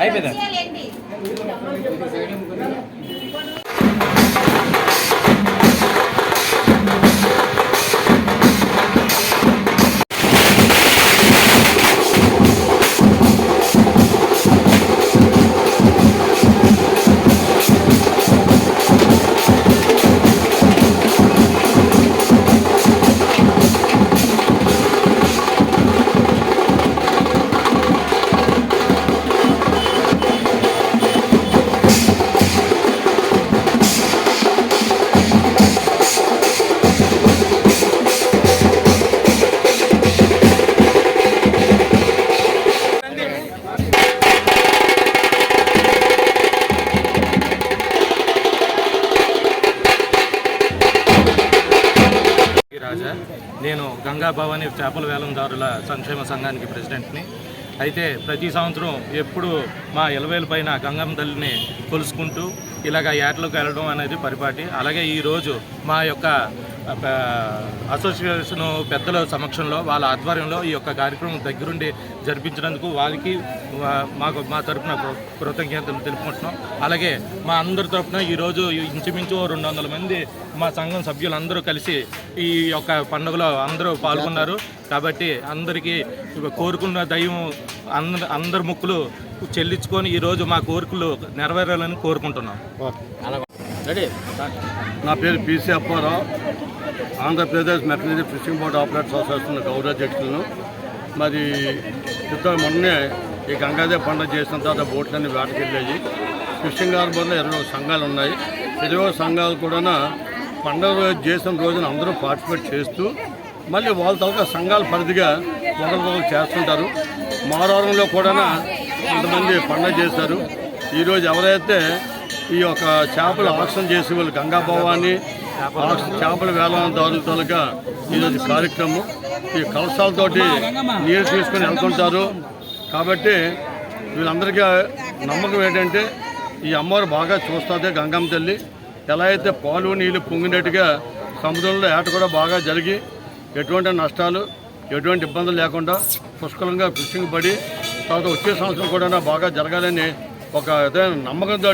అయిపోయిందా? నేను గంగా భవాని చేపల వేలందారుల సంక్షేమ సంఘానికి ప్రెసిడెంట్ని. అయితే ప్రతి సంవత్సరం ఎప్పుడు మా ఇలవేల పైన గంగమ్మ తల్లిని కొలుసుకుంటూ ఇలాగ ఏటలకు వెళ్ళడం అనేది పరిపాటి. అలాగే ఈరోజు మా యొక్క అసోసియేషన్ పెద్దల సమక్షంలో వాళ్ళ ఆధ్వర్యంలో ఈ యొక్క కార్యక్రమం దగ్గరుండి జరిపించినందుకు వారికి మాకు మా తరఫున కృతజ్ఞతలు తెలుపుకుంటున్నాం. అలాగే మా అందరి తరఫున ఈరోజు ఇంచుమించు రెండు వందల మంది మా సంఘం సభ్యులందరూ కలిసి ఈ యొక్క పండుగలో అందరూ పాల్గొన్నారు. కాబట్టి అందరికీ కోరుకున్న దైవం అందరి అందరి ముక్కులు చెల్లించుకొని ఈరోజు మా కోరికలు నెరవేరాలని కోరుకుంటున్నాం. నా పేరు PC Apparao. Andhra Pradesh machinery fishing board operators association గౌరవాధ్యక్షులను మరి క్రితం మొన్నే ఈ గంగాదేవి పండుగ చేసిన తర్వాత బోట్లన్నీ వేటకెళ్ళాయి. ఫిషింగ్ హార్బర్లో ఇరవై ఒక సంఘాలు ఉన్నాయి. ఇరవై ఒక సంఘాలు కూడా పండుగ రోజు చేసిన రోజున అందరూ పార్టిసిపేట్ చేస్తూ మళ్ళీ వాళ్ళ తర్వాత సంఘాల పరిధిగా ఒకరికొకరు చేస్తుంటారు. మారవరంలో కూడా కొంతమంది పండుగ చేశారు. ఈరోజు ఎవరైతే ఈ యొక్క చేపలు ఆక్షన్ చేసే వాళ్ళు గంగా భవాని ఆక్షన్ చేపల వేలందారుల తొలక ఈరోజు కార్యక్రమం. ఈ కలశాలతోటి నీరు తీసుకొని వెళ్తుంటారు. కాబట్టి వీళ్ళందరికీ నమ్మకం ఏంటంటే ఈ అమ్మవారు బాగా చూస్తుంది గంగమ్మ తల్లి. ఎలా అయితే పాలు నీళ్ళు పొంగినట్టుగా సముద్రంలో ఏట కూడా బాగా జరిగి ఎటువంటి నష్టాలు ఎటువంటి ఇబ్బందులు లేకుండా పుష్కలంగా ఫిషింగ్ పడి తర్వాత వచ్చే సంవత్సరం కూడా బాగా జరగాలని ఒక విధమైన నమ్మకంతో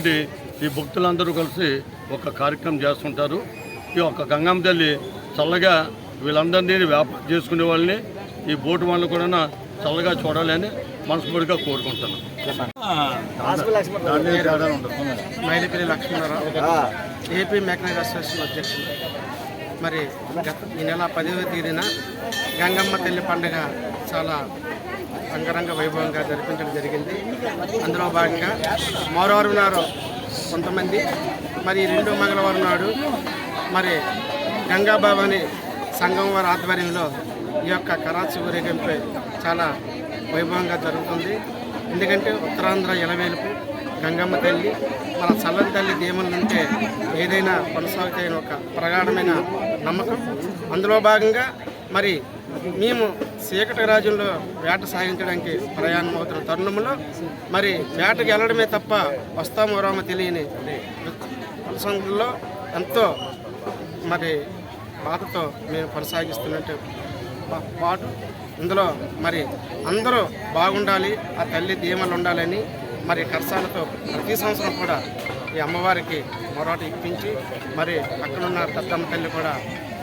ఈ భక్తులందరూ కలిసి ఒక కార్యక్రమం చేస్తుంటారు. ఈ యొక్క గంగమ్మ తల్లి చల్లగా వీళ్ళందరినీ వ్యాపారం చేసుకునే వాళ్ళని ఈ బోటు వాళ్ళు కూడా చల్లగా చూడాలని మనస్ఫూర్తిగా కోరుకుంటున్నాను. Mailipalli Lakshmanarao AP mechanise association అధ్యక్షులు. మరి గత ఈ నెల పదవ తేదీన గంగమ్మ తల్లి పండుగ చాలా అంగరంగ వైభవంగా జరిపించడం జరిగింది. అందులో భాగంగా మరోవారం నాడు కొంతమంది మరి రెండో మంగళవారం నాడు మరి గంగాభవాని సంఘం వారి ఆధ్వర్యంలో ఈ యొక్క కరాచీ ఊరేగింపు చాలా వైభవంగా జరుగుతుంది. ఎందుకంటే ఉత్తరాంధ్ర ఎలవేలుపు గంగమ్మ తల్లి మన చల్లని తల్లి దేవుని ఉంటే ఏదైనా కొనసాగుతాయని ఒక ప్రగాఢమైన నమ్మకం. అందులో భాగంగా మరి మేము చీకటి రాజ్యంలో వేట సాగించడానికి ప్రయాణం అవుతున్న తరుణంలో మరి వేటకి వెళ్ళడమే తప్ప వస్తామో రామో తెలియని సంఘంలో ఎంతో మరి బాధతో మేము కొనసాగిస్తున్నట్టు పాటు ఇందులో మరి అందరూ బాగుండాలి ఆ తల్లి దీమలు ఉండాలని మరి కరసాలతో ప్రతి సంవత్సరం కూడా ఈ అమ్మవారికి మొరాట ఇప్పించి మరి అక్కడున్న దత్తమ్మ తల్లి కూడా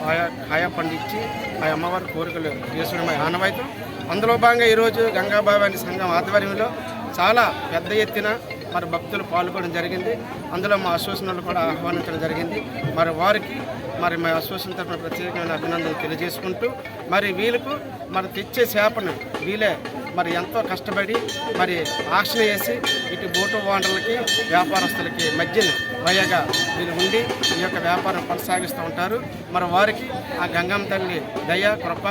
ఆయా కాయా పండించి ఆ అమ్మవారి కోరికలు తీర్చడమే ఆనవాయితం. అందులో భాగంగా ఈరోజు గంగాబాబాని సంఘం ఆధ్వర్యంలో చాలా పెద్ద ఎత్తున మరి భక్తులు పాల్గొనడం జరిగింది. అందులో మా అసోసియేషన్లు కూడా ఆహ్వానించడం జరిగింది. మరి వారికి మరి మా అసోసియేషన్ తరఫున ప్రత్యేకమైన అభినందనలు తెలియజేసుకుంటూ మరి వీళ్ళకు మరి తెచ్చే చేపను వీలే మరి ఎంతో కష్టపడి మరి ఆక్షన్ చేసి ఇటు బోటు ఓనర్లకి వ్యాపారస్తులకి మధ్యన వయగా వీళ్ళు ఉండి ఈ యొక్క వ్యాపారం కొనసాగిస్తూ ఉంటారు. మరి వారికి ఆ గంగమ్మ తల్లి దయ కృప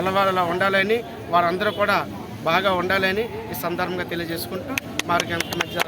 ఎల్లవాళ్ళలో ఉండాలని వారందరూ కూడా బాగా ఉండాలని ఈ సందర్భంగా తెలియజేసుకుంటూ వారికి ఎంత మధ్య